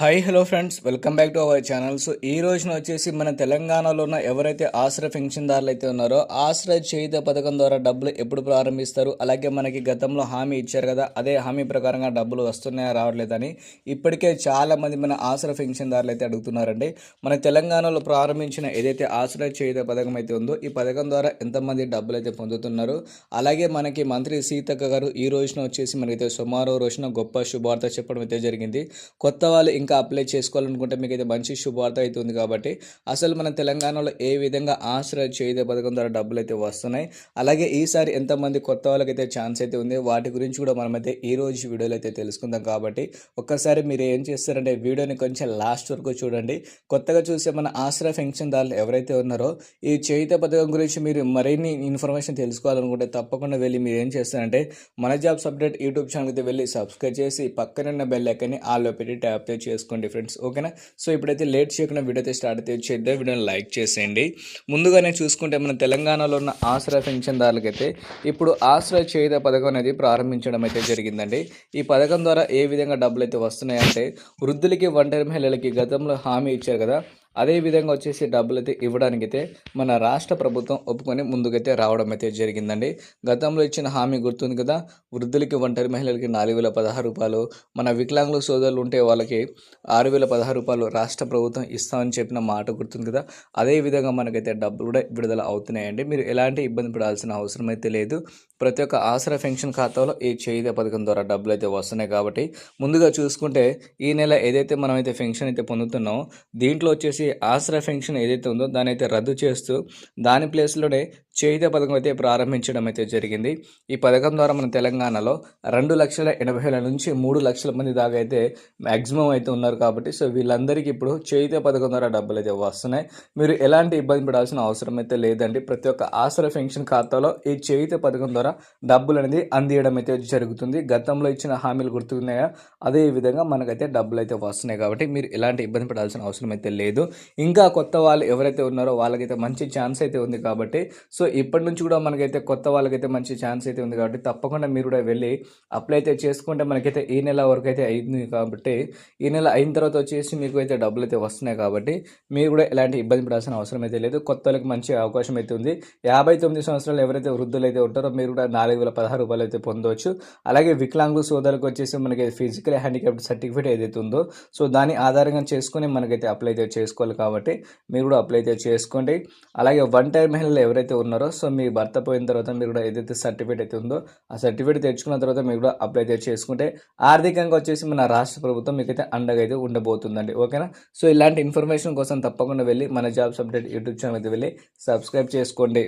Hi hello friends welcome back to our channel so ఈ రోజున వచ్చేసి మన తెలంగాణలో ఉన్న ఎవరైతే ఆశ్రయ పెన్షన్దారులు అయితే ఉన్నారో ఆశ్రయ చేయుత పథకం ద్వారా డబ్బులు ఎప్పుడు ప్రారంభిస్తారు? అలాగే మనకి గతంలో హామీ ఇచ్చారు కదా అదే హామీ ప్రకారంగా డబ్బులు వస్తున్నాయా రావట్లేదని ఇప్పటికే చాలామంది మన ఆశ్రయ పెన్షన్దారులు అయితే అడుగుతున్నారండి. మన తెలంగాణలో ప్రారంభించిన ఏదైతే ఆశ్రయ చేయుత పథకం అయితే ఉందో ఈ పథకం ద్వారా ఎంతమంది డబ్బులు అయితే పొందుతున్నారు? అలాగే మనకి మంత్రి సీతక్క గారు ఈ రోజున వచ్చేసి మనకైతే సుమారు రోజున గొప్ప శుభార్త చెప్పడం అయితే జరిగింది. కొత్త వాళ్ళు ఇంకా అప్లై చేసుకోవాలనుకుంటే మీకు అయితే మంచి శుభవార్త అయితే ఉంది కాబట్టి అసలు మన తెలంగాణలో ఏ విధంగా ఆశ్రయ చేయుత పథకం ద్వారా డబ్బులు అయితే వస్తున్నాయి అలాగే ఈసారి ఎంతమంది కొత్త వాళ్ళకైతే ఛాన్స్ అయితే ఉంది వాటి గురించి కూడా మనమైతే ఈ రోజు వీడియోలో అయితే తెలుసుకుందాం కాబట్టి ఒక్కసారి మీరు ఏం చేస్తారంటే వీడియోని కొంచెం లాస్ట్ వరకు చూడండి. కొత్తగా చూసే మన ఆశ్రయ పెన్షన్ దారులు ఎవరైతే ఉన్నారో ఈ చేయుత పథకం గురించి మీరు మరిన్ని ఇన్ఫర్మేషన్ తెలుసుకోవాలనుకుంటే తప్పకుండా వెళ్ళి మీరు ఏం చేస్తారంటే మన జాబ్స్ అప్డేట్ యూట్యూబ్ ఛానల్ అయితే వెళ్ళి సబ్స్క్రైబ్ చేసి పక్కన ఉన్న బెల్ ఐకన్ని ఆల్లో పెట్టి ట్యాప్ చేసి చేసుకోండి ఫ్రెండ్స్ ఓకేనా? సో ఇప్పుడైతే లేట్ చేయకుండా వీడియో అయితే స్టార్ట్ అయితే చేద్దాం. వీడియోని లైక్ చేసేయండి. ముందుగానే చూసుకుంటే మన తెలంగాణలో ఉన్న ఆశ్రయ పెన్షన్దారులకైతే ఇప్పుడు ఆశ్రయ చేయుత పథకం అనేది ప్రారంభించడం అయితే జరిగిందండి. ఈ పథకం ద్వారా ఏ విధంగా డబ్బులు అయితే వస్తున్నాయంటే వృద్ధులకి ఒంటరి మహిళలకి గతంలో హామీ ఇచ్చారు కదా అదే విధంగా వచ్చేసి డబ్బులు అయితే ఇవ్వడానికైతే మన రాష్ట్ర ప్రభుత్వం ఒప్పుకొని ముందుకైతే రావడం అయితే జరిగిందండి. గతంలో ఇచ్చిన హామీ గుర్తుంది కదా? వృద్ధులకి ఒంటరి మహిళలకి నాలుగు వేల పదహారు రూపాయలు మన వికలాంగుల సోదరులు ఉంటే వాళ్ళకి ఆరు వేల పదహారు రూపాయలు రాష్ట్ర ప్రభుత్వం ఇస్తామని చెప్పిన మాట గుర్తుంది కదా? అదే విధంగా మనకైతే డబ్బులు కూడా విడుదల అవుతున్నాయండి. మీరు ఎలాంటి ఇబ్బంది పడాల్సిన అవసరం అయితే లేదు. ప్రతి ఒక్క ఆసరా పెన్షన్ ఖాతాలో ఈ చేయుత పథకం ద్వారా డబ్బులు అయితే వస్తున్నాయి కాబట్టి ముందుగా చూసుకుంటే ఈ నెల ఏదైతే మనం అయితే పెన్షన్ అయితే పొందుతున్నామో దీంట్లో వచ్చేసి ఆసరా పెన్షన్ ఏదైతే ఉందో దాని అయితే రద్దు చేస్తూ దాని ప్లేస్లోనే చేయుత పథకం అయితే ప్రారంభించడం అయితే జరిగింది. ఈ పథకం ద్వారా మన తెలంగాణలో రెండు లక్షల ఎనభై వేల నుంచి మూడు లక్షల మంది దాకా అయితే మ్యాక్సిమం అయితే ఉన్నారు కాబట్టి సో వీళ్ళందరికీ ఇప్పుడు చేయుత పథకం ద్వారా డబ్బులు అయితే వస్తున్నాయి. మీరు ఎలాంటి ఇబ్బంది పడాల్సిన అవసరం అయితే లేదండి. ప్రతి ఒక్క ఆసరా పెన్షన్ ఖాతాలో ఈ చేయుత పథకం ద్వారా డబ్బులు అనేది అందియడం అయితే జరుగుతుంది. గతంలో ఇచ్చిన హామీలు గుర్తున్నాయా అదే విధంగా మనకైతే డబ్బులు అయితే వస్తున్నాయి కాబట్టి మీరు ఎలాంటి ఇబ్బంది పడాల్సిన అవసరం అయితే లేదు. ఇంకా కొత్త వాళ్ళు ఎవరైతే ఉన్నారో వాళ్ళకైతే మంచి ఛాన్స్ అయితే ఉంది కాబట్టి సో సో ఇప్పటి నుంచి కూడా మనకైతే కొత్త వాళ్ళకైతే మంచి ఛాన్స్ అయితే ఉంది కాబట్టి తప్పకుండా మీరు కూడా వెళ్ళి అప్లై అయితే చేసుకుంటే మనకైతే ఈ నెల వరకు అయితే అయింది కాబట్టి ఈ నెల అయిన తర్వాత వచ్చేసి మీకు అయితే డబ్బులు అయితే వస్తున్నాయి కాబట్టి మీరు కూడా ఎలాంటి ఇబ్బంది పడాల్సిన అవసరం అయితే లేదు. కొత్త వాళ్ళకి మంచి అవకాశం అయితే ఉంది. యాభై తొమ్మిది సంవత్సరాలు ఎవరైతే వృద్ధులు అయితే ఉంటారో మీరు కూడా నాలుగు వేల పదహారు రూపాయలు అయితే పొందవచ్చు. అలాగే వికలాంగుల సోదరులకు వచ్చేసి మనకి ఫిజికల్ హ్యాండిక్యాప్డ్ సర్టిఫికేట్ ఏదైతే ఉందో సో దాని ఆధారంగా చేసుకుని మనకైతే అప్లై అయితే చేసుకోవాలి కాబట్టి మీరు కూడా అప్లై అయితే చేసుకోండి. అలాగే వన్ టైం మహిళలు ఎవరైతే ఉన్నారో సో మీ భర్త పోయిన తర్వాత మీరు కూడా ఏదైతే సర్టిఫికేట్ అయితే ఉందో ఆ సర్టిఫికేట్ తెచ్చుకున్న తర్వాత మీరు కూడా అప్లై అయితే చేసుకుంటే ఆర్థికంగా వచ్చేసి మన రాష్ట్ర ప్రభుత్వం మీకైతే అండగా అయితే ఉండబోతుందండి. ఓకేనా? సో ఇలాంటి ఇన్ఫర్మేషన్ కోసం తప్పకుండా వెళ్ళి మన జాబ్స్ అప్డేట్ యూట్యూబ్ ఛానల్ అయితే వెళ్ళి సబ్స్క్రైబ్ చేసుకోండి.